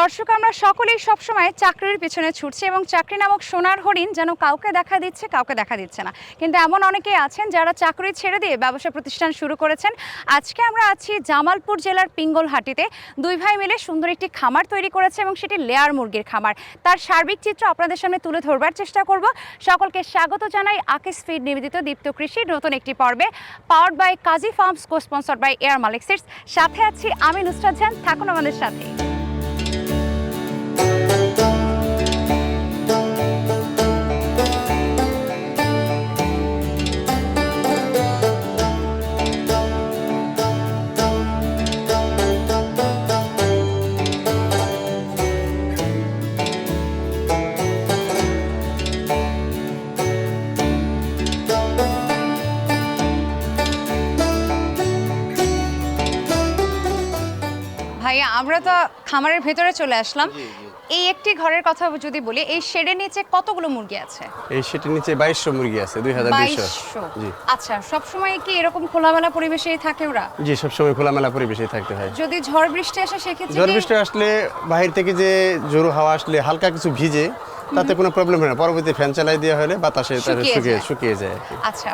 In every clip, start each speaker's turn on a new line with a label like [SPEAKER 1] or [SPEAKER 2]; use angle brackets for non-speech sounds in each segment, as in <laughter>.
[SPEAKER 1] দর্শক, আমরা সকলেই সবসময় চাকরির পেছনে ছুটছি এবং চাকরি নামক সোনার হরিণ যেন কাউকে দেখা দিচ্ছে, কাউকে দেখা দিচ্ছে না। কিন্তু এমন অনেকেই আছেন যারা চাকরি ছেড়ে দিয়ে ব্যবসা প্রতিষ্ঠান শুরু করেছেন। আজকে আমরা আছি জামালপুর জেলার পিঙ্গলহাটিতে। দুই ভাই মিলে সুন্দর একটি খামার তৈরি করেছে এবং সেটি লেয়ার মুরগির খামার। তার সার্বিক চিত্র আপনাদের সামনে তুলে ধরবার চেষ্টা করব। সকলকে স্বাগত জানাই আকিস ফিড নিবেদিত দীপ্ত কৃষির নতুন একটি পর্বে powered by Kazi farms co sponsor by air Malik seeds সাথে আছি আমি নুসরাত জান থাকুন আমাদের সাথে। খামারের ভেতরে চলে আসলাম। এই একটি ঘরের কথা যদি বলি এই শেডের নিচে কতগুলো মুরগি আছে?
[SPEAKER 2] এই সেটির নিচে বাইশশো মুরগি আছে দুই হাজার দুইশো।
[SPEAKER 1] বাইশশো?
[SPEAKER 2] জি।
[SPEAKER 1] আচ্ছা সবসময় কি এরকম খোলামেলা পরিবেশেই থাকে ওরা?
[SPEAKER 2] জি সবসময় খোলামেলা পরিবেশেই থাকতে হয়।
[SPEAKER 1] যদি ঝড় বৃষ্টি আসে সেক্ষেত্রে
[SPEAKER 2] ঝড় বৃষ্টি আসলে বাহির থেকে যে জোরো হাওয়া আসলে হালকা কিছু ভিজে তাতে কোনো প্রবলেম হয় না। পরবর্তী ফ্যান চালাই দেওয়া হলে বাতাসে তার
[SPEAKER 1] শুকিয়ে
[SPEAKER 2] শুকিয়ে
[SPEAKER 1] যায়। আচ্ছা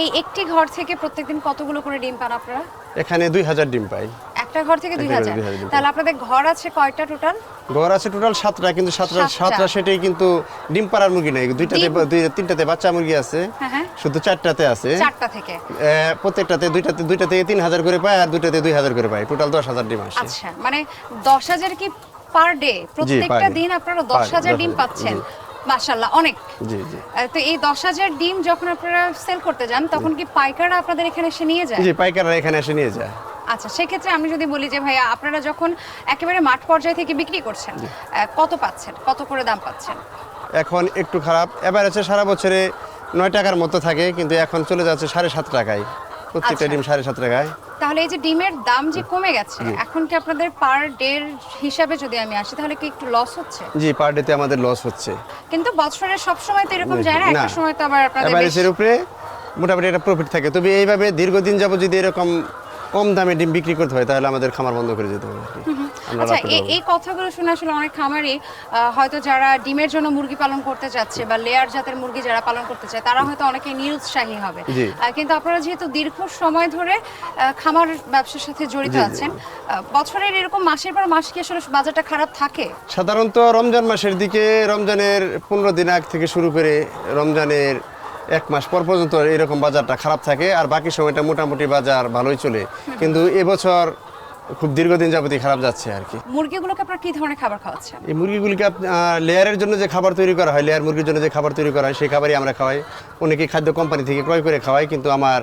[SPEAKER 1] এই একটি ঘর থেকে প্রত্যেকদিন কতগুলো করে ডিম পান আপনারা?
[SPEAKER 2] এখানে দুই হাজার ডিম পাই।
[SPEAKER 1] একটা ঘর থেকে দুই হাজার।
[SPEAKER 2] 2000
[SPEAKER 1] তাহলে আপনাদের ঘর আছে কয়টা টোটাল
[SPEAKER 2] ঘর আছে টোটাল সাতটা কিন্তু সাতটা
[SPEAKER 1] সাতটা।
[SPEAKER 2] সেটাই কিন্তু ডিম পাড়ার মুরগি নেই। দুইটাতে তিনটাতে বাচ্চা মুরগি আছে।
[SPEAKER 1] হ্যাঁ হ্যাঁ।
[SPEAKER 2] শুধু চারটাতে আছে।
[SPEAKER 1] চারটা থেকে?
[SPEAKER 2] প্রত্যেকটাতে দুইটাতে তিন হাজার করে পায় আর দুইটাতে দুই হাজার করে পায়। টোটাল দশ হাজার ডিম আসে।
[SPEAKER 1] আচ্ছা মানে দশ হাজার কি পার ডে প্রত্যেকটা দিন আপনারা দশ হাজার ডিম পাচ্ছেন। মাশাল্লাহ অনেক।
[SPEAKER 2] জি জি।
[SPEAKER 1] তো এই দশ হাজার ডিম যখন আপনারা সেল করতে যান তখন কি পাইকাররা আপনাদের এখানে এসে নিয়ে যায়?
[SPEAKER 2] জি পাইকাররা এখানে এসে নিয়ে যায়।
[SPEAKER 1] আচ্ছা সেক্ষেত্রে আমি যদি বলি যে ভাইয়া আপনারা যখন একেবারে মাঠ পর্যায়ে থেকে বিক্রি করছেন কত পাচ্ছেন? কত করে দাম পাচ্ছেন?
[SPEAKER 2] এখন একটু খারাপ। এবার আছে সারা বছরে নয় টাকার মতো থাকে কিন্তু এখন চলে যাচ্ছে সাড়ে সাত টাকায়। প্রত্যেকটা
[SPEAKER 1] আচ্ছা।
[SPEAKER 2] ডিম সাড়ে সাত টাকায়।
[SPEAKER 1] তাহলে এই যে ডিমের দাম যে কমে গেছে এখন কি আপনাদের পার ডের হিসাবে যদি আমি আসি তাহলে কি একটু লস হচ্ছে?
[SPEAKER 2] জি পার ডেতে আমাদের লস হচ্ছে।
[SPEAKER 1] কিন্তু বছরের সব সময় তো এরকম যায় না। একটা সময় তো আবার আপনাদের
[SPEAKER 2] এর উপরে মোটামুটি একটা প্রফিট থাকে। তবে এইভাবে দীর্ঘদিন যাবত যদি এরকম কম দামে ডিম বিক্রি করতে হয় তাহলে আমাদের খামার বন্ধ করে যেতে হবে
[SPEAKER 1] আচ্ছা এই এই কথাগুলো শুনে আসলে অনেক খামারই আহ, হয়তো যারা ডিমের জন্য মুরগি পালন করতে চাচ্ছে বা লেয়ার জাতের মুরগি যারা পালন করতে চায় তারা হয়তো অনেকে নিরুৎসাহী হবে। কিন্তু আপনারা যেহেতু দীর্ঘ সময় ধরে খামার ব্যবসার সাথে জড়িত। আছেন বছরের এরকম মাসের পর মাস কি আসলে বাজারটা খারাপ থাকে?
[SPEAKER 2] সাধারণত রমজান মাসের দিকে রমজানের পনেরো দিন আগ থেকে শুরু করে রমজানের এক মাস পর পর্যন্ত এরকম বাজারটা খারাপ থাকে, আর বাকি সময়টা মোটামুটি বাজার ভালোই চলে। কিন্তু এবছর খুব দীর্ঘদিন যাবতই খারাপ যাচ্ছে আর কি।
[SPEAKER 1] মুরগিগুলোকে আপনারা কি ধরনের খাবার খাওয়াচ্ছেন?
[SPEAKER 2] এই মুরগিগুলিকে লেয়ারের জন্য যে খাবার তৈরি করা হয় লেয়ার মুরগির জন্য যে খাবার তৈরি করা হয় সেই খাবারই আমরা খাওয়াই। অনেকে খাদ্য কোম্পানি থেকে ক্রয় করে খাওয়াই কিন্তু আমার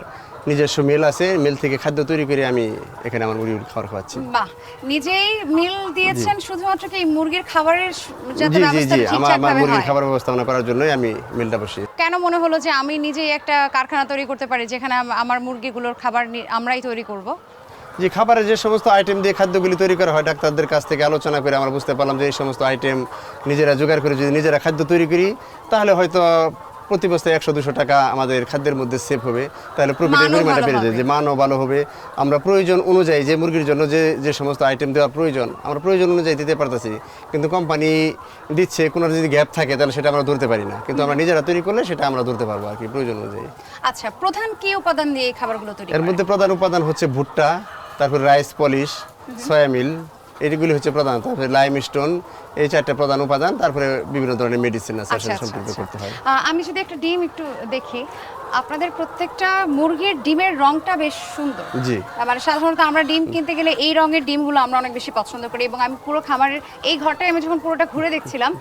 [SPEAKER 2] নিজস্ব মিল আছে মিল থেকে খাদ্য তৈরি করে আমি এখানে আমার মুরগির খাবার খাওয়াচ্ছি।
[SPEAKER 1] বাহ! নিজেই মিল দিয়েছেন শুধুমাত্র কি এই মুরগির খাবারের যাতে ব্যবস্থা
[SPEAKER 2] আমার আমার মুরগির খাবার ব্যবস্থাপনা করার জন্যই আমি মিলটা বসি
[SPEAKER 1] কেন মনে হলো যে আমি নিজেই একটা কারখানা তৈরি করতে পারি যেখানে আমার মুরগিগুলোর খাবার আমরাই তৈরি করব?
[SPEAKER 2] যে খাবারের যে সমস্ত আইটেম দিয়ে খাদ্যগুলি তৈরি করা হয় ডাক্তারদের কাছ থেকে আলোচনা করে আমরা বুঝতে পারলাম যে এই সমস্ত আইটেম নিজেরা জোগাড় করে যদি নিজেরা খাদ্য তৈরি করি তাহলে হয়তো প্রতি বছর একশো দুশো টাকা আমাদের খাদ্যের মধ্যে সেভ হবে। তাহলে প্রফিটের পরিমাণটা বেড়ে যায়। যে মানও ভালো হবে। আমরা প্রয়োজন অনুযায়ী যে মুরগির জন্য যে যে সমস্ত আইটেম দেওয়ার প্রয়োজন আমরা প্রয়োজন অনুযায়ী দিতে পারতেছি। কিন্তু কোম্পানি দিচ্ছে কোনো যদি গ্যাপ থাকে তাহলে সেটা আমরা ধরতে পারি না। কিন্তু আমরা নিজেরা তৈরি করলে সেটা আমরা ধরতে পারব আর কি প্রয়োজন অনুযায়ী।
[SPEAKER 1] আচ্ছা প্রধান কি উপাদান দিয়ে খাবারগুলো তৈরি
[SPEAKER 2] এর মধ্যে প্রধান উপাদান হচ্ছে ভুট্টা। তারপর রাইস পলিশ সয়ামিল এইগুলি হচ্ছে প্রধান তারপরে লাইম স্টোন এই চারটে প্রধান উপাদান তারপরে বিভিন্ন ধরনের মেডিসিন আছে
[SPEAKER 1] সম্পর্কে
[SPEAKER 2] সেটা
[SPEAKER 1] আচ্ছা আচ্ছা।
[SPEAKER 2] করতে হয়
[SPEAKER 1] আমি যদি একটা ডিম একটু দেখি আপনাদের প্রত্যেকটা মুরগির ডিমের রংটা বেশ সুন্দর।
[SPEAKER 2] জি।
[SPEAKER 1] মানে সাধারণত আমরা ডিম কিনতে গেলে এই রঙের ডিমগুলো আমরা অনেক বেশি পছন্দ করি এবং আমি পুরো খামারের এই ঘরটায় আমি যখন পুরোটা ঘুরে দেখছিলাম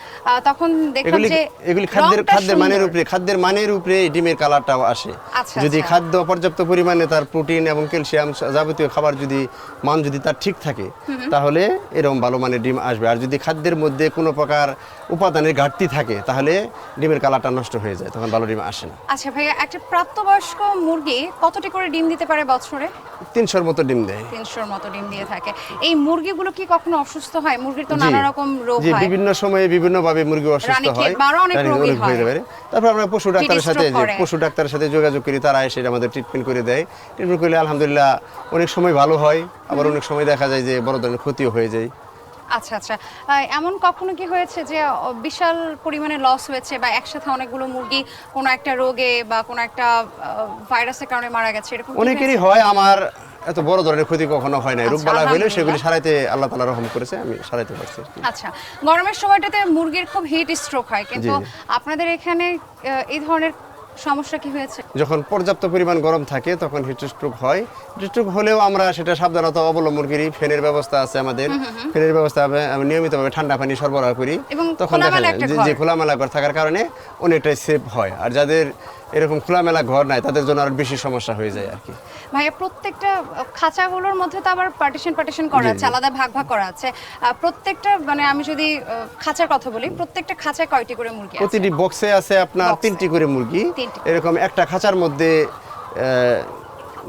[SPEAKER 1] তখন দেখলাম যে
[SPEAKER 2] এগুলি খাদ্যের খাদ্যের মানের উপরে খাদ্যের মানের উপরে ডিমের কালারটাও আসে।
[SPEAKER 1] আচ্ছা,
[SPEAKER 2] যদি
[SPEAKER 1] আচ্ছা।
[SPEAKER 2] খাদ্য পর্যাপ্ত পরিমাণে তার প্রোটিন এবং ক্যালসিয়াম যাবতীয় খাবার যদি মান যদি তার ঠিক থাকে তাহলে এরকম ভালো মানের ডিম আসবে। আর যদি খাদ্যের মধ্যে কোনো প্রকার উপাদানের ঘাটতি থাকে তাহলে ডিমের কালারটা নষ্ট হয়ে যায় তখন ভালো ডিম আসে না।
[SPEAKER 1] আচ্ছা ভাইয়া একটা প্রাপ্তবয়স্ক মুরগি কতটি করে ডিম দিতে পারে বছরে?
[SPEAKER 2] তিনশোর মতো ডিম দেয়।
[SPEAKER 1] তিনশোর মতো ডিম দিয়ে থাকে। এই মুরগিগুলো কি কখনো অসুস্থ হয়? মুরগির তো নানা রকম রোগ হয়।
[SPEAKER 2] বিভিন্ন সময়ে বিভিন্ন ভাবে মুরগি অসুস্থ হয়।
[SPEAKER 1] অনেক
[SPEAKER 2] অনেক হয়ে। তারপর আমরা পশু ডাক্তারের সাথে পশু ডাক্তারের সাথে যোগাযোগ করি তারা এসে আমাদের ট্রিটমেন্ট করে দেয়। ট্রিটমেন্ট করলে আলহামদুলিল্লাহ অনেক সময় ভালো হয় আবার অনেক সময় দেখা যায় যে বড় ধরনের ক্ষতিও হয়ে যায়।
[SPEAKER 1] আচ্ছা আচ্ছা। এমন কখনো কি হয়েছে যে বিশাল পরিমাণে লস হয়েছে বা একসাথে অনেকগুলো মুরগি কোনো একটা রোগে বা কোনো একটা ভাইরাসের কারণে মারা গেছে এরকম
[SPEAKER 2] অনেকেরই হয় আমার এত বড় ধরনের ক্ষতি কখনো হয় নাই।
[SPEAKER 1] আচ্ছা,
[SPEAKER 2] রোগ হইলে সেগুলি সারাইতে আল্লাহ তালা রহম করেছে আমি সারাইতে পারছি
[SPEAKER 1] আচ্ছা গরমের সময়টাতে মুরগির খুব হিট স্ট্রোক হয় কিন্তু আপনাদের এখানে এই ধরনের সমস্যা কি হয়েছে?
[SPEAKER 2] যখন পর্যাপ্ত পরিমাণ গরম থাকে তখন হিট স্ট্রোক হয়। হিট স্ট্রোক হলেও আমরা সেটা সাবধানতা অবলম্বন করি। ফ্যানের ব্যবস্থা আছে আমাদের। ফ্যানের ব্যবস্থা আমি নিয়মিতভাবে ঠান্ডা পানি সরবরাহ করি।
[SPEAKER 1] এবং
[SPEAKER 2] তখন দেখা যায়। যে খোলামেলা ঘর থাকার কারণে অনেকটাই সেফ হয়। আর যাদের এরকম খোলামেলা ঘর নাই তাদের জন্য আরও বেশি সমস্যা হয়ে যায় আর কি।
[SPEAKER 1] ভাইয়া প্রত্যেকটা খাঁচাগুলোর মধ্যে তো আবার পার্টিশন পার্টিশন করা আছে আলাদা ভাগ ভাগ করা আছে। প্রত্যেকটা মানে আমি যদি খাঁচার কথা বলি প্রত্যেকটা খাঁচায় কয়টি করে মুরগি
[SPEAKER 2] প্রতিটি বক্সে আছে আপনার তিনটি করে মুরগি। এরকম একটা খাঁচার মধ্যে আহ,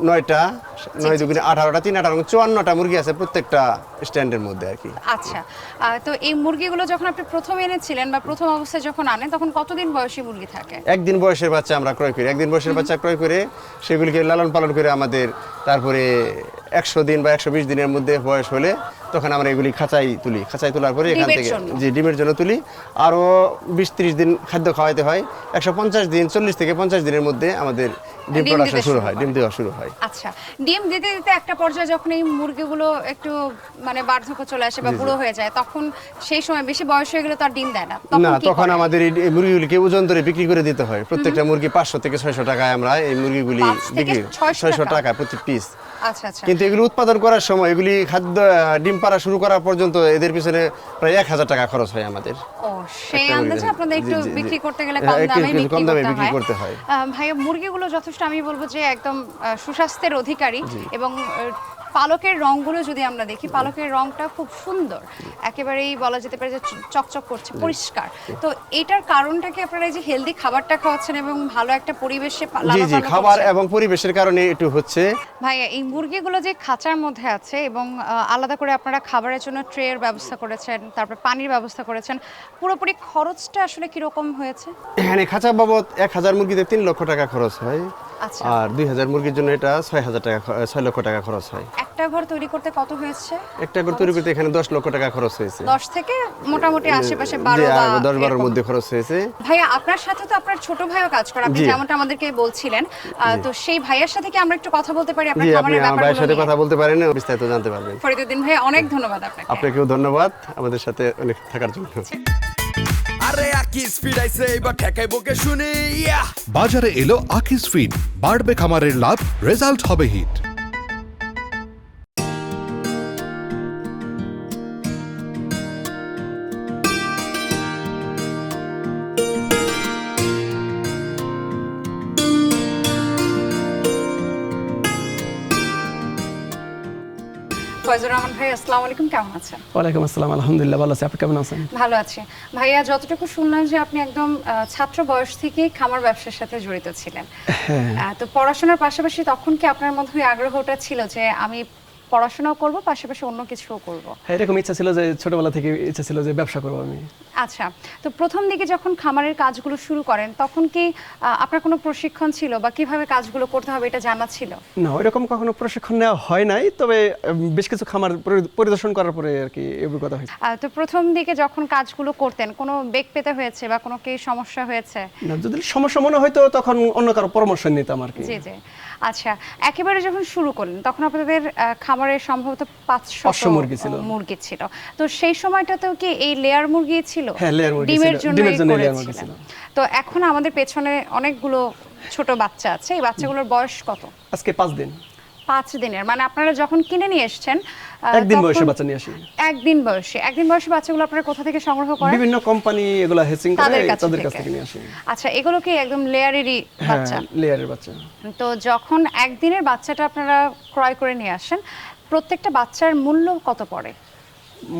[SPEAKER 2] নয়টা নয় দুগুণে আঠারোটা তিন আঠারো চুয়ান্নটা মুরগি আছে প্রত্যেকটা স্ট্যান্ডের মধ্যে আর কি।
[SPEAKER 1] আচ্ছা তো এই মুরগিগুলো যখন আপনি প্রথম এনেছিলেন বা প্রথম অবস্থায় যখন আনেন তখন কতদিন বয়সী মুরগি থাকে?
[SPEAKER 2] একদিন বয়সের বাচ্চা আমরা ক্রয় করি একদিন বয়সের বাচ্চা ক্রয় করে সেগুলিকে লালন পালন করে আমাদের তারপরে একশো দিন বা একশো বিশ দিনের মধ্যে বয়স হলে তখন আমরা এগুলি খাঁচাই তুলি। খাঁচাই তোলার পরে এখান থেকে। যে ডিমের জন্য তুলি। আরও বিশ ত্রিশ দিন খাদ্য খাওয়াইতে হয়। একশো পঞ্চাশ দিন চল্লিশ থেকে পঞ্চাশ দিনের মধ্যে আমাদের ডিম প্রোডাকশন শুরু হয় ডিম দেওয়া শুরু হয়।
[SPEAKER 1] আচ্ছা ডিম দিতে দিতে একটা পর্যায়ে যখন এই মুরগিগুলো একটু মানে বার্ধক্য চলে আসে বা বুড়ো হয়ে যায় তখন সেই সময় বেশি বয়স হয়ে গেলে তো আর ডিম দেয় না।
[SPEAKER 2] না তখন আমাদের এই মুরগিগুলিকে ওজন ধরে বিক্রি করে দিতে হয়। প্রত্যেকটা মুরগি পাঁচশো থেকে ছয়শো টাকায় আমরা এই মুরগিগুলি বিক্রি
[SPEAKER 1] 600
[SPEAKER 2] ছয়শো
[SPEAKER 1] টাকা?
[SPEAKER 2] প্রতি পিস কিন্তু এগুলি উৎপাদন করার সময় এগুলি খাদ্য ডিম পাড়া শুরু করা পর্যন্ত এদের পিছনে প্রায় এক হাজার টাকা খরচ হয় আমাদের।
[SPEAKER 1] সেই আন্দাজে আপনাদের একটু। বিক্রি করতে গেলে কম দামে বিক্রি করতে হয়। ভাইয়া মুরগিগুলো যথেষ্ট আমি বলব যে একদম সুস্বাস্থ্যের অধিকারী এবং পালকের রংগুলো যদি আমরা দেখি পালকের রংটা খুব সুন্দর। একেবারেই বলা যেতে পারে যে চকচক করছে পরিষ্কার। তো এটার কারণটা কি আপনারা এই যে হেলদি খাবারটা খাওয়াচ্ছেন এবং ভালো একটা পরিবেশে
[SPEAKER 2] জি জি খাবার এবং পরিবেশের কারণে একটু হচ্ছে।
[SPEAKER 1] ভাইয়া এই মুরগিগুলো যে খাঁচার মধ্যে আছে এবং আলাদা করে আপনারা খাবারের জন্য ট্রের ব্যবস্থা করেছেন তারপর পানির ব্যবস্থা করেছেন পুরোপুরি খরচটা আসলে কীরকম হয়েছে?
[SPEAKER 2] এখানে খাঁচা বাবদ এক হাজার মুরগিতে তিন লক্ষ টাকা খরচ হয়। আর দুই হাজার মুরগির জন্য এটা ছয় হাজার টাকা ছয় লক্ষ টাকা খরচ হয়।
[SPEAKER 1] একটা ঘর তৈরি করতে কত হয়েছে?
[SPEAKER 2] একটা করে তৈরি করতে এখানে দশ লক্ষ টাকা খরচ হয়েছে।
[SPEAKER 1] দশ থেকে মোটামুটি আশেপাশে বারো
[SPEAKER 2] দশ বারোর মধ্যে খরচ হয়েছে।
[SPEAKER 1] ভাইয়া আপনার সাথে তো আপনার ছোট ভাইও কাজ করে আপনি যেমনটা আমাদেরকে বলছিলেন তো সেই ভাইয়ের সাথে কি আমরা একটু কথা বলতে পারি? আপনার
[SPEAKER 2] আমার ভাইয়ের সাথে কথা বলতে পারেন বিস্তারিত জানতে পারবেন।
[SPEAKER 1] ফরিদুদ্দিন ভাই অনেক ধন্যবাদ আপনাকে।
[SPEAKER 2] আপনাকেও ধন্যবাদ। আমাদের সাথে অনেক থাকার জন্য।
[SPEAKER 3] আরে আকিস ফিড আইছে এবার ঠেকাই বকে শুনি
[SPEAKER 4] বাজারে এলো আকিস ফিড বাড়বে খামারের লাভ, রেজাল্ট হবে হিট।
[SPEAKER 1] আসসালামু আলাইকুম কেমন আছেন?
[SPEAKER 5] ওয়ালাইকুম আসসালাম আলহামদুলিল্লাহ ভালো আছি। আপনি কেমন আছেন?
[SPEAKER 1] ভালো আছি। ভাইয়া যতটুকু শুনলাম যে আপনি একদম ছাত্র বয়স থেকেই খামার ব্যবসার সাথে জড়িত ছিলেন। তো পড়াশোনার পাশাপাশি তখন কি আপনার মধ্যে আগ্রহটা ছিল যে আমি পড়াশোনাও করব পাশাপাশি অন্য কিছুও করব।
[SPEAKER 5] হ্যাঁ এরকম ইচ্ছা ছিল যে ছোটবেলা থেকে ইচ্ছা ছিল যে ব্যবসা করব আমি।
[SPEAKER 1] আচ্ছা তো প্রথম দিকে যখন খামারের কাজগুলো শুরু করেন তখন কি আপনার কোনো প্রশিক্ষণ ছিল বা কীভাবে কাজগুলো করতে হবে এটা জানা ছিল?
[SPEAKER 5] না ওইরকম কখনো প্রশিক্ষণ নেওয়া হয় নাই তবে বেশ কিছু খামার পরিদর্শন করার পরে আর কি অভিজ্ঞতা হয়েছে।
[SPEAKER 1] তো প্রথম দিকে যখন কাজগুলো করতেন কোনো বেগ পেতে হয়েছে বা কোনো কি সমস্যা হয়েছে?
[SPEAKER 5] না যদি সমস্যা মনে হয়তো তখন অন্য কারও পরামর্শ নিতাম আর কি।
[SPEAKER 1] জি জি। আচ্ছা একেবারে যখন শুরু করলেন তখন আপনাদের আহ, খামারে সম্ভবত পাঁচশো
[SPEAKER 5] মুরগি ছিল।
[SPEAKER 1] মুরগি ছিল। তো সেই সময়টাতেও কি এই লেয়ার মুরগি ছিল?
[SPEAKER 5] হ্যাঁ,
[SPEAKER 1] ডিমের জন্য। তো এখন আমাদের পেছনে অনেকগুলো ছোট বাচ্চা আছে। এই বাচ্চাগুলোর বয়স কত?
[SPEAKER 5] আজকে পাঁচ দিন।
[SPEAKER 1] পাঁচ দিনের। মানে আপনারা যখন কিনে নিয়ে এসছেন
[SPEAKER 5] একদিন বয়সে বাচ্চা নিয়ে আসি।
[SPEAKER 1] একদিন বয়সে। একদিন বয়সে বাচ্চাগুলো আপনারা কোথা থেকে সংগ্রহ করেন?
[SPEAKER 5] বিভিন্ন কোম্পানি এগুলা হেসিং করে
[SPEAKER 1] তাদের কাছ থেকে।
[SPEAKER 5] থেকে নিয়ে আসি।
[SPEAKER 1] আচ্ছা এগুলো কি একদম লেয়ারেরই
[SPEAKER 5] হ্যাঁ
[SPEAKER 1] বাচ্চা?
[SPEAKER 5] লেয়ারের বাচ্চা।
[SPEAKER 1] তো যখন একদিনের বাচ্চাটা আপনারা ক্রয় করে নিয়ে আসেন প্রত্যেকটা বাচ্চার মূল্য কত পড়ে?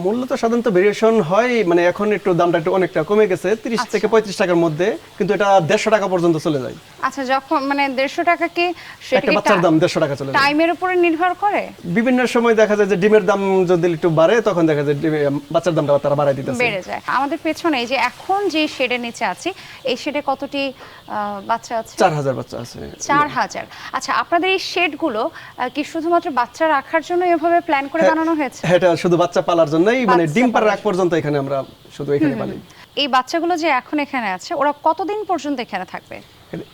[SPEAKER 5] মূল্য তো সাধারণত ভেরিয়েশন হয় মানে এখন একটু দামটা একটু অনেকটা কমে গেছে তিরিশ
[SPEAKER 1] আচ্ছা।
[SPEAKER 5] থেকে পঁয়ত্রিশ টাকার মধ্যে কিন্তু এটা দেড়শো টাকা পর্যন্ত চলে যায়।
[SPEAKER 1] আচ্ছা যখন মানে দেড়শো টাকা কি সেটা
[SPEAKER 5] বাচ্চার দাম দেড়শো টাকা চলে যায়।
[SPEAKER 1] টাইমের উপরে নির্ভর করে?
[SPEAKER 5] বিভিন্ন সময় দেখা যায় যে ডিমের দাম যদি একটু বাড়ে তখন দেখা যায় ডিমে- বাচ্চার দামটা তারা বাড়াই দিতেছে।
[SPEAKER 1] বেড়ে যায়। আমাদের পেছনে এই যে এখন যে শেডের নিচে আছি এই শেডে কতটি বাচ্চা আছে?
[SPEAKER 5] চার হাজার বাচ্চা আছে।
[SPEAKER 1] চার হাজার। আচ্ছা আপনাদের এই শেডগুলো কি শুধুমাত্র বাচ্চা রাখার জন্য এভাবে প্ল্যান করে বানানো হয়েছে?
[SPEAKER 5] হ্যাঁ, এটা শুধু বাচ্চা পালার জন্যই মানে ডিম
[SPEAKER 1] পালার
[SPEAKER 5] আগ পর্যন্ত এখানে আমরা শুধু এখানে পালি
[SPEAKER 1] এই বাচ্চাগুলো যে এখন এখানে আছে ওরা কতদিন পর্যন্ত এখানে থাকবে?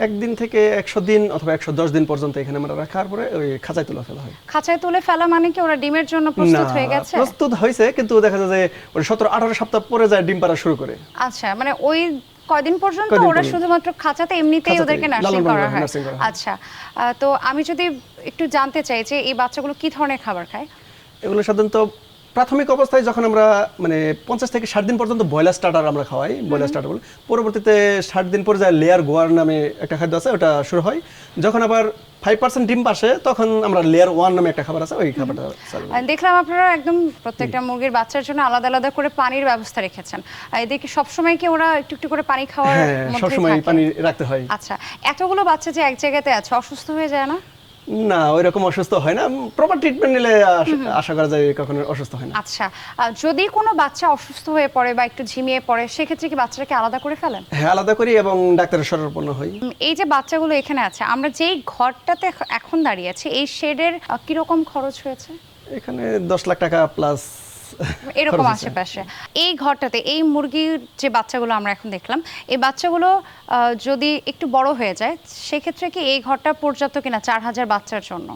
[SPEAKER 5] একদিন থেকে একশো দিন অথবা একশো দশ দিন পর্যন্ত এখানে আমরা রাখার পরে ওই খাঁচায় তোলা ফেলা হয়।
[SPEAKER 1] খাঁচায় তুলে ফেলা মানে কি ওরা ডিমের জন্য প্রস্তুত হয়ে গেছে?
[SPEAKER 5] প্রস্তুত হয়েছে কিন্তু দেখা যায় যে সতেরো আঠারো সপ্তাহ পরে যায় ডিম পাড়া শুরু করে।
[SPEAKER 1] আচ্ছা মানে ওই কয়দিন পর্যন্ত ওরা শুধুমাত্র খাঁচাতে এমনিতেই ওদেরকে নার্সিং করা হয়। আচ্ছা তো আমি যদি একটু জানতে চাই যে এই বাচ্চাগুলো কি ধরনের খাবার খায়?
[SPEAKER 5] এগুলো সাধারণত প্রাথমিক অবস্থায় যখন আমরা মানে পঞ্চাশ থেকে ষাট দিন পর্যন্ত ব্রয়লার স্টার্টার আমরা খাওয়াই ব্রয়লার স্টার্টার বলে। পরবর্তীতে ষাট দিন পরে যায় লেয়ার গোয়ার নামে একটা খাদ্য আছে ওটা শুরু হয়। যখন আবার ফাইভ পার্সেন্ট ডিম তখন আমরা লেয়ার ওয়ান নামে একটা খাবার আছে ওই খাবারটা
[SPEAKER 1] দেখলাম আপনারা একদম প্রত্যেকটা মুরগির বাচ্চার জন্য আলাদা আলাদা করে পানির ব্যবস্থা রেখেছেন। আর এদেরকে সবসময় কি ওরা একটু একটু করে পানি খাওয়ার
[SPEAKER 5] হ্যাঁ সবসময় পানি রাখতে হয়।
[SPEAKER 1] আচ্ছা এতগুলো বাচ্চা যে এক জায়গাতে আছে অসুস্থ হয়ে যায় না?
[SPEAKER 5] না ওই রকম অসুস্থ হয় না। প্রপার ট্রিটমেন্ট নিলে আশা করা যায় কখনো অসুস্থ হয় না।
[SPEAKER 1] আচ্ছা যদি কোনো বাচ্চা অসুস্থ হয়ে পড়ে বা একটু ঝিমিয়ে পড়ে সেক্ষেত্রে কি বাচ্চাটাকে আলাদা করে ফেলেন?
[SPEAKER 5] হ্যাঁ আলাদা করি এবং ডাক্তারের শরণাপন্ন হই।
[SPEAKER 1] এই যে বাচ্চাগুলো এখানে আছে আমরা যেই ঘরটাতে এখন দাঁড়িয়ে আছি এই শেডের কীরকম খরচ হয়েছে?
[SPEAKER 5] এখানে দশ লাখ টাকা প্লাস <laughs>
[SPEAKER 1] এরকম আশেপাশে এই ঘরটাতে এই মুরগির যে বাচ্চাগুলো আমরা এখন দেখলাম এই বাচ্চাগুলো যদি একটু বড় হয়ে যায় সেক্ষেত্রে কি এই ঘরটা পর্যাপ্ত কিনা চার হাজার বাচ্চার জন্য?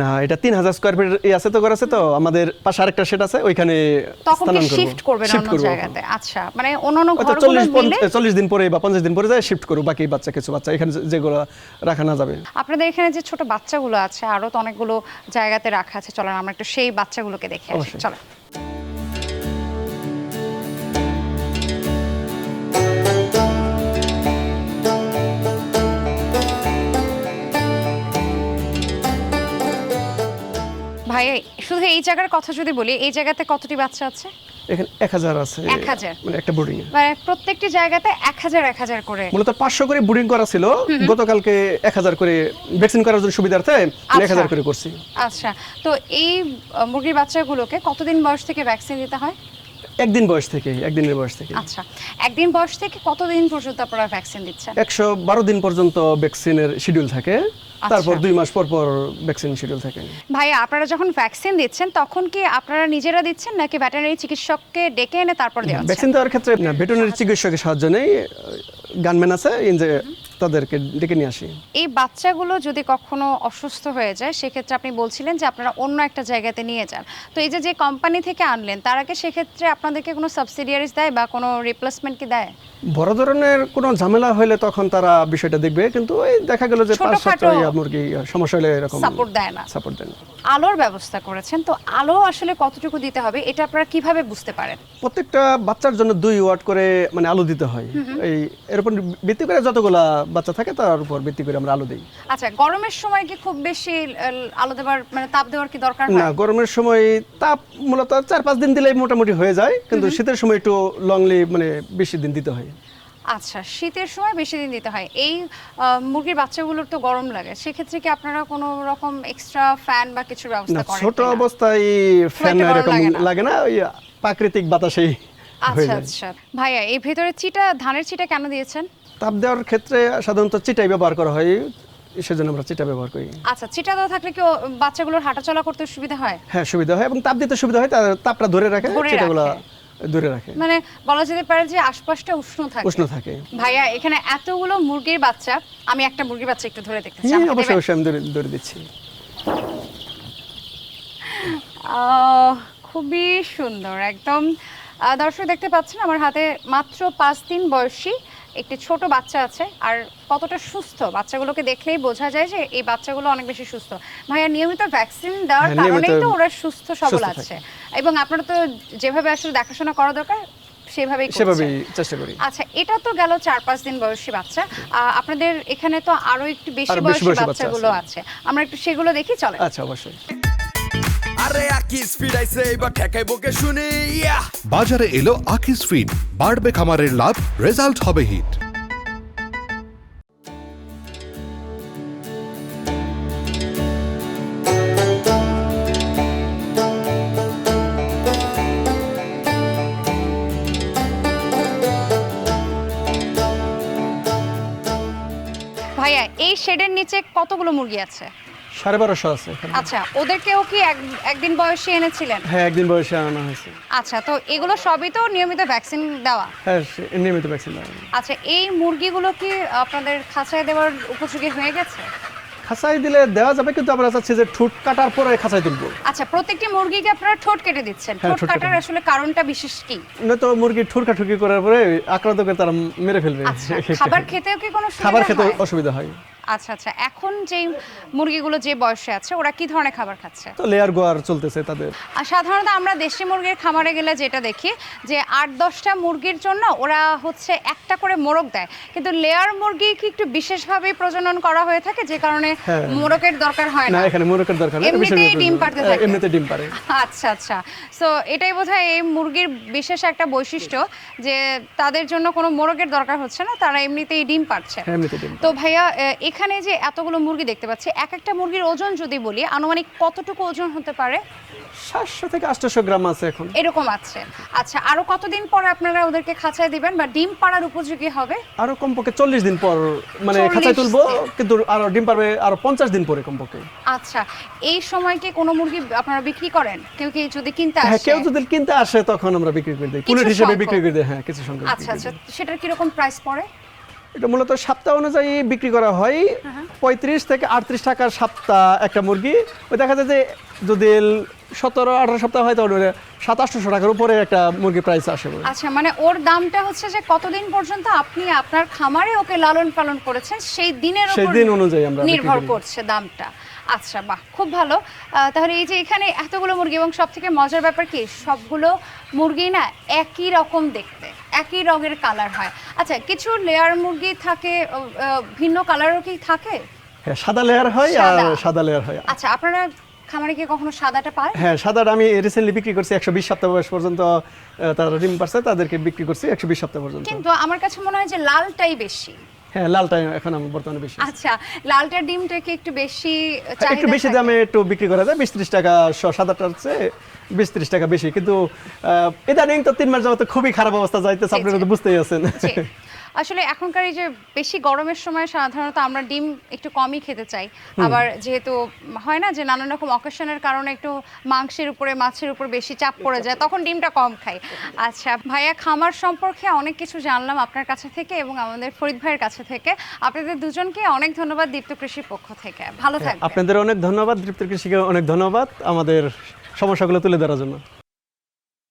[SPEAKER 5] না এটা তিন হাজার স্কোয়ার ফিট আছে তো করেছে তো? আমাদের পাশে আরেকটা সেট আছে ওইখানে
[SPEAKER 1] তখন শিফট
[SPEAKER 5] করবে।
[SPEAKER 1] অন্য জায়গাতে? আচ্ছা মানে অন্যান্য ঘরগুলো
[SPEAKER 5] চল্লিশ
[SPEAKER 1] মিলে
[SPEAKER 5] চল্লিশ দিন পরে বা পঞ্চাশ দিন পরে যায় শিফট করব বাকি বাচ্চা কিছু বাচ্চা এখানে যেগুলো রাখা না যাবে।
[SPEAKER 1] আপনাদের এখানে যে ছোট বাচ্চাগুলো আছে আরও তো অনেকগুলো জায়গাতে রাখা আছে চলেন আমরা একটু সেই বাচ্চাগুলোকে দেখে আসি
[SPEAKER 5] অবশ্যই।
[SPEAKER 1] ভাই শুধু এই জায়গার কথা যদি বলি এই জায়গাতে কতটি বাচ্চা আছে?
[SPEAKER 5] এখানে এক হাজার আছে
[SPEAKER 1] এক হাজার?
[SPEAKER 5] মানে একটা বোর্ডিং
[SPEAKER 1] মানে প্রত্যেকটি জায়গাতে এক হাজার এক হাজার করে।
[SPEAKER 5] মূলত পাঁচশো করে বোর্ডিং করা ছিল গতকালকে এক হাজার করে ভ্যাকসিন করার জন্য সুবিধার্থে এক
[SPEAKER 1] আচ্ছা।
[SPEAKER 5] হাজার করে করছি।
[SPEAKER 1] আচ্ছা। তো এই মুরগির মুরগির বাচ্চাগুলোকে কতদিন বয়স থেকে ভ্যাকসিন দিতে হয়?
[SPEAKER 5] একদিন বয়স থেকে একদিনের বয়স থেকে
[SPEAKER 1] আচ্ছা একদিন বয়স থেকে কতদিন পর্যন্ত আপনারা ভ্যাকসিন দিচ্ছেন?
[SPEAKER 5] একশো বারো দিন পর্যন্ত ভ্যাকসিনের শিডিউল থাকে।
[SPEAKER 1] আচ্ছা।
[SPEAKER 5] তারপর দুই মাস পর পর ভ্যাকসিন শিডিউল থাকে।
[SPEAKER 1] ভাইয়া আপনারা যখন ভ্যাকসিন দিচ্ছেন তখন কি আপনারা নিজেরা দিচ্ছেন নাকি ভেটেরিনারি চিকিৎসককে ডেকে এনে তারপর দেওয়া হচ্ছে?
[SPEAKER 5] ভ্যাকসিন দেওয়ার ক্ষেত্রে ভেটেরিনারি চিকিৎসকের সাহায্য নেই। গানম্যান আছে ইন যে তাদেরকে ডেকে নিয়ে আসি।
[SPEAKER 1] এই বাচ্চাগুলো যদি কখনো অসুস্থ হয়ে যায় সেক্ষেত্রে আপনি বলছিলেন যে আপনারা অন্য একটা জায়গাতে নিয়ে যান। তো এই যে যে কোম্পানি থেকে আনলেন তারা কি সেক্ষেত্রে আপনাদেরকে কোনো সাবসিডিয়ারিজ দেয় বা কোনো রিপ্লেসমেন্ট কি দেয়?
[SPEAKER 5] বড় ধরনের কোনো ঝামেলা হলে তখন তারা বিষয়টা দেখবে কিন্তু ওই দেখা গেল যে পাঁচ সাতটা মুরগি সমস্যা হলে এরকম
[SPEAKER 1] সাপোর্ট দেয় না।
[SPEAKER 5] সাপোর্ট দেন
[SPEAKER 1] আলোর ব্যবস্থা করেছেন তো আলো আসলে কতটুকু দিতে হবে এটা আপনারা কীভাবে বুঝতে পারেন?
[SPEAKER 5] প্রত্যেকটা বাচ্চার জন্য দুই ওয়াট করে মানে আলো দিতে হয়। এই এর উপর ভিত্তি করে যতগুলা বাচ্চা থাকে তার উপর ভিত্তি করে আমরা আলো দিই।
[SPEAKER 1] আচ্ছা গরমের সময় কি খুব বেশি আলো দেওয়ার মানে তাপ দেওয়ার কি দরকার
[SPEAKER 5] না গরমের সময় তাপ মূলত চার পাঁচ দিন দিলেই মোটামুটি হয়ে যায় কিন্তু শীতের সময় একটু লংলি মানে বেশি দিন দিতে হয়।
[SPEAKER 1] আচ্ছা শীতের সময় বেশি দিন দিতে হয়। এই মুরগির বাচ্চাগুলোর তো গরম লাগে সেক্ষেত্রে কি আপনারা কোনো রকম এক্সট্রা ফ্যান বা কিছুর
[SPEAKER 5] না
[SPEAKER 1] ব্যবস্থা করেন
[SPEAKER 5] ছোট অবস্থায় ফ্যান এরকম
[SPEAKER 1] লাগে না।
[SPEAKER 5] ওই প্রাকৃতিক বাতাসেই
[SPEAKER 1] আচ্ছা আচ্ছা। ভাইয়া এই ভেতরে চিটা ধানের চিটা কেন দিয়েছেন?
[SPEAKER 5] তাপ দেওয়ার ক্ষেত্রে সাধারণত চিটাই ব্যবহার করা হয় সেজন্য আমরা চিটা ব্যবহার করি।
[SPEAKER 1] আচ্ছা চিটা দেওয়া থাকলে কি বাচ্চাগুলোর হাঁটাচলা করতে সুবিধা হয়?
[SPEAKER 5] হ্যাঁ সুবিধা হয় এবং তাপ দিতে সুবিধা হয় তার তাপটা ধরে রাখে
[SPEAKER 1] ধরে
[SPEAKER 5] চিটাগুলা
[SPEAKER 1] রাখে। মানে বলা যেতে পারে যে আশপাশটা উষ্ণ থাকে।
[SPEAKER 5] উষ্ণ থাকে।
[SPEAKER 1] ভাইয়া এখানে এতগুলো মুরগির বাচ্চা আমি একটা মুরগির বাচ্চা একটু ধরে দেখতে চাই।
[SPEAKER 5] হ্যাঁ অবশ্যই? অবশ্যই আমি ধরে দিচ্ছি।
[SPEAKER 1] খুবই সুন্দর একদম। দর্শক দেখতে পাচ্ছেন আমার হাতে মাত্র পাঁচ দিন বয়সী একটি ছোট বাচ্চা আছে আর কতটা সুস্থ বাচ্চাগুলোকে দেখলেই বোঝা যায় যে এই বাচ্চাগুলো অনেক বেশি সুস্থ। ভাইয়া নিয়মিত ভ্যাকসিন দেওয়ার
[SPEAKER 5] হ্যাঁ,
[SPEAKER 1] কারণেই তো ওরা সুস্থ সবল আছে। এবং আপনারা তো যেভাবে আসলে দেখাশোনা করা দরকার সেভাবেই
[SPEAKER 5] সেভাবেই চেষ্টা করি।
[SPEAKER 1] আচ্ছা এটা তো গেল চার পাঁচ দিন বয়সী বাচ্চা। আহ, আপনাদের এখানে তো আরও একটু বেশি বয়সী
[SPEAKER 5] বয়সী বাচ্চা
[SPEAKER 1] বাচ্চাগুলো আছে। আমরা একটু সেগুলো দেখি চলে
[SPEAKER 5] আচ্ছা অবশ্যই।
[SPEAKER 3] আকি স্পিড আইছে এবার ঠেকাই বকে শুনি ইয়া
[SPEAKER 4] বাজারে এলো আকিস ফিড বাড়বে খামারের লাভ রেজাল্ট হবে হিট
[SPEAKER 1] ভাইয়া এই শেডের নিচে কতগুলো মুরগি আছে?
[SPEAKER 5] সাড়ে বারোশো আছে
[SPEAKER 1] আচ্ছা ওদেরকেও কি একদিন বয়সে এনেছিলেন?
[SPEAKER 5] হ্যাঁ একদিন বয়সে আনা হয়েছে।
[SPEAKER 1] আচ্ছা তো এগুলো সবই তো নিয়মিত ভ্যাকসিন দেওয়া?
[SPEAKER 5] হ্যাঁ নিয়মিত ভ্যাকসিন দেওয়া।
[SPEAKER 1] আচ্ছা এই মুরগিগুলো কি আপনাদের খাঁচায় দেওয়ার উপযোগী হয়ে গেছে?
[SPEAKER 5] খাঁচাই দিলে দেওয়া যাবে কিন্তু আমরা চাচ্ছি যে ঠুট কাটার পরে খাঁচাই তুলবো।
[SPEAKER 1] আচ্ছা প্রত্যেকটি মুরগিকে আপনারা ঠোঁট কেটে দিচ্ছেন।
[SPEAKER 5] হ্যাঁ,
[SPEAKER 1] ঠোঁট কাটার আসলে কারণটা বিশেষ কি?
[SPEAKER 5] নয়তো মুরগি ঠুরকাঠুকি করার পরে আক্রান্ত করে তারা মেরে ফেলবে।
[SPEAKER 1] আচ্ছা খাবার খেতেও কি কোনো
[SPEAKER 5] খাবার খেতে অসুবিধা হয়।
[SPEAKER 1] আচ্ছা আচ্ছা। এখন যে মুরগিগুলো যে বয়সে আছে ওরা কি ধরনের খাবার খাচ্ছে?
[SPEAKER 5] তো লেয়ার গোয়ার চলতেছে তাদের।
[SPEAKER 1] আর সাধারণত আমরা দেশি মুরগির খামারে গেলে যেটা দেখি যে আট দশটা মুরগির জন্য ওরা হচ্ছে একটা করে মোরগ দেয়। কিন্তু লেয়ার মুরগি কি একটু বিশেষভাবে প্রজনন করা হয়ে থাকে? যে কারণে
[SPEAKER 5] হ্যাঁ।
[SPEAKER 1] মোরগের দরকার হয়
[SPEAKER 5] না।
[SPEAKER 1] না
[SPEAKER 5] এখানে মোরগের দরকার নেই
[SPEAKER 1] এমনিতেই ডিম পাড়তে থাকে।
[SPEAKER 5] এমনিতে ডিম পারে
[SPEAKER 1] আচ্ছা আচ্ছা। সো এটাই বোধহয় এই মুরগির বিশেষ একটা বৈশিষ্ট্য যে তাদের জন্য কোনো মোরগের দরকার হচ্ছে না তারা এমনিতেই ডিম পাচ্ছে
[SPEAKER 5] হ্যাঁ এমনিতে ডিম
[SPEAKER 1] তো ভাইয়া এখানে যে এতগুলো মুরগি দেখতে পাচ্ছি এক একটা মুরগির ওজন যদি বলি আনুমানিক কতটুকু ওজন হতে পারে?
[SPEAKER 5] সাতশো থেকে আটশোশো গ্রাম আছে এখন।
[SPEAKER 1] এরকম আছে। আচ্ছা আরও কতদিন পরে আপনারা ওদেরকে খাঁচায় দিবেন বা ডিম পাড়ার উপযোগী হবে?
[SPEAKER 5] আরও কমপক্ষে চল্লিশ দিন পর মানে খাঁচায় তুলবো কিন্তু আরও ডিম পারবে আরও পঞ্চাশ দিন পরে কমপক্ষে।
[SPEAKER 1] আচ্ছা এই সময় কি কোনো মুরগি আপনারা বিক্রি করেন? কেউ কি যদি কিনতে আসে
[SPEAKER 5] হ্যাঁ
[SPEAKER 1] আসে?
[SPEAKER 5] কেউ যদি কিনতে আসে তখন আমরা বিক্রি করে দিই। পুলেট হিসেবে বিক্রি করে দিই। হ্যাঁ কিছু সংখ্যক
[SPEAKER 1] আচ্ছা আচ্ছা। সেটার কীরকম প্রাইস পড়ে?
[SPEAKER 5] এটা মূলত সপ্তাহ অনুযায়ী বিক্রি করা হয়। পঁয়ত্রিশ থেকে আটত্রিশ টাকার সপ্তাহ একটা মুরগি। ওই দেখা যায় যে যদি সতেরো আঠারো সপ্তাহ হয় তাহলে সাত আটশোশো টাকার উপরে একটা মুরগি প্রাইস আসে
[SPEAKER 1] আচ্ছা মানে ওর দামটা হচ্ছে যে কতদিন পর্যন্ত আপনি আপনার খামারে ওকে লালন পালন করেছেন সেই দিনের
[SPEAKER 5] সেই দিন অনুযায়ী আমরা
[SPEAKER 1] নির্ভর করছে দামটা। আচ্ছা বাহ খুব ভালো। তাহলে এই যে এখানে এতগুলো মুরগি এবং সব থেকে মজার ব্যাপার কি? সবগুলো মুরগি না একই রকম দেখতে। একই রঙের কালার হয়। আচ্ছা কিছু লেয়ার মুরগি থাকে ভিন্ন কালারও কি থাকে?
[SPEAKER 5] হ্যাঁ সাদা লেয়ার হয় আর
[SPEAKER 1] সাদা।
[SPEAKER 5] লেয়ার হয়।
[SPEAKER 1] আচ্ছা আপনারা খামারে কি কখনো সাদাটা পায়?
[SPEAKER 5] হ্যাঁ সাদাটা আমি রিসেন্টলি বিক্রি করছি একশো বিশ সপ্তাহ বয়স পর্যন্ত তারা ডিম পারছে তাদেরকে বিক্রি করছি একশো বিশ সপ্তাহ পর্যন্ত।
[SPEAKER 1] কিন্তু আমার কাছে মনে হয় যে লালটাই বেশি।
[SPEAKER 5] হ্যাঁ লালটা এখন আমার বর্তমানে বেশি
[SPEAKER 1] আচ্ছা লালটার ডিমটা কি একটু বেশি
[SPEAKER 5] একটু বেশি দামে একটু বিক্রি করা যায়। বিশ ত্রিশ টাকা স- সাদাটার চেয়ে বিশ ত্রিশ টাকা বেশি। কিন্তু আহ, ইদানিং তো তিন মাস যাবত খুবই খারাপ অবস্থা যাইতেছে
[SPEAKER 1] আপনি
[SPEAKER 5] আপনারা তো বুঝতেই আছেন। <laughs>
[SPEAKER 1] আসলে এখনকার এই যে বেশি গরমের সময় সাধারণত আমরা ডিম একটু কমই খেতে চাই। আবার যেহেতু হয় না যে নানান রকম অকেশনের কারণে একটু মাংসের উপরে মাছের উপর বেশি চাপ পড়ে যায় তখন ডিমটা কম খাই। আচ্ছা ভাইয়া খামার সম্পর্কে অনেক কিছু জানলাম আপনার কাছে থেকে এবং আমাদের ফরিদ ভাইয়ের কাছে থেকে। আপনাদের দুজনকে অনেক ধন্যবাদ দীপ্ত কৃষির পক্ষ থেকে। ভালো থাকবেন।
[SPEAKER 5] আপনাদের অনেক ধন্যবাদ দৃপ্ত কৃষিকে অনেক ধন্যবাদ আমাদের সমস্যাগুলো তুলে ধরার জন্য।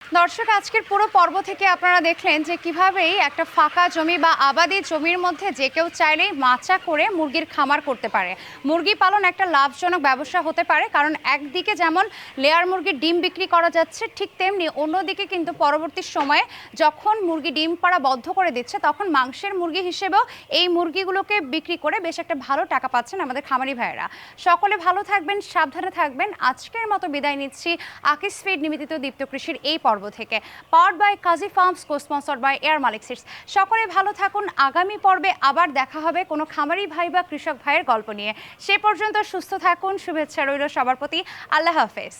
[SPEAKER 1] দর্শক, আজকের পুরো পর্ব থেকে আপনারা দেখলেন যে কিভাবেই একটা ফাঁকা জমি বা আবাদি জমির মধ্যে যে কেউ চাইলেই মাচা করে মুরগির খামার করতে পারে। মুরগি পালন একটা লাভজনক ব্যবসা হতে পারে, কারণ একদিকে যেমন লেয়ার মুরগির ডিম বিক্রি করা যাচ্ছে, ঠিক তেমনি অন্যদিকে কিন্তু পরবর্তী সময়ে যখন মুরগি ডিম পাড়া বদ্ধ করে দিচ্ছে, তখন মাংসের মুরগি হিসেবেও এই মুরগিগুলোকে বিক্রি করে বেশ একটা ভালো টাকা পাচ্ছেন আমাদের খামারি ভাইয়েরা। সকলে ভালো থাকবেন, সাবধানে থাকবেন। আজকের মতো বিদায় নিচ্ছি। আকিস ফিড নিবেদিত দীপ্ত কৃষির এই পর্ব থেকে। Powered by Kazi farms co sponsor by air Malik seeds সকলে ভালো থাকুন, আগামী পর্বে আবার দেখা হবে কোনো খামারি ভাই বা কৃষক ভাইয়ের গল্প নিয়ে। সে পর্যন্ত সুস্থ থাকুন, শুভেচ্ছা রইল সবার প্রতি। আল্লাহ হাফেজ।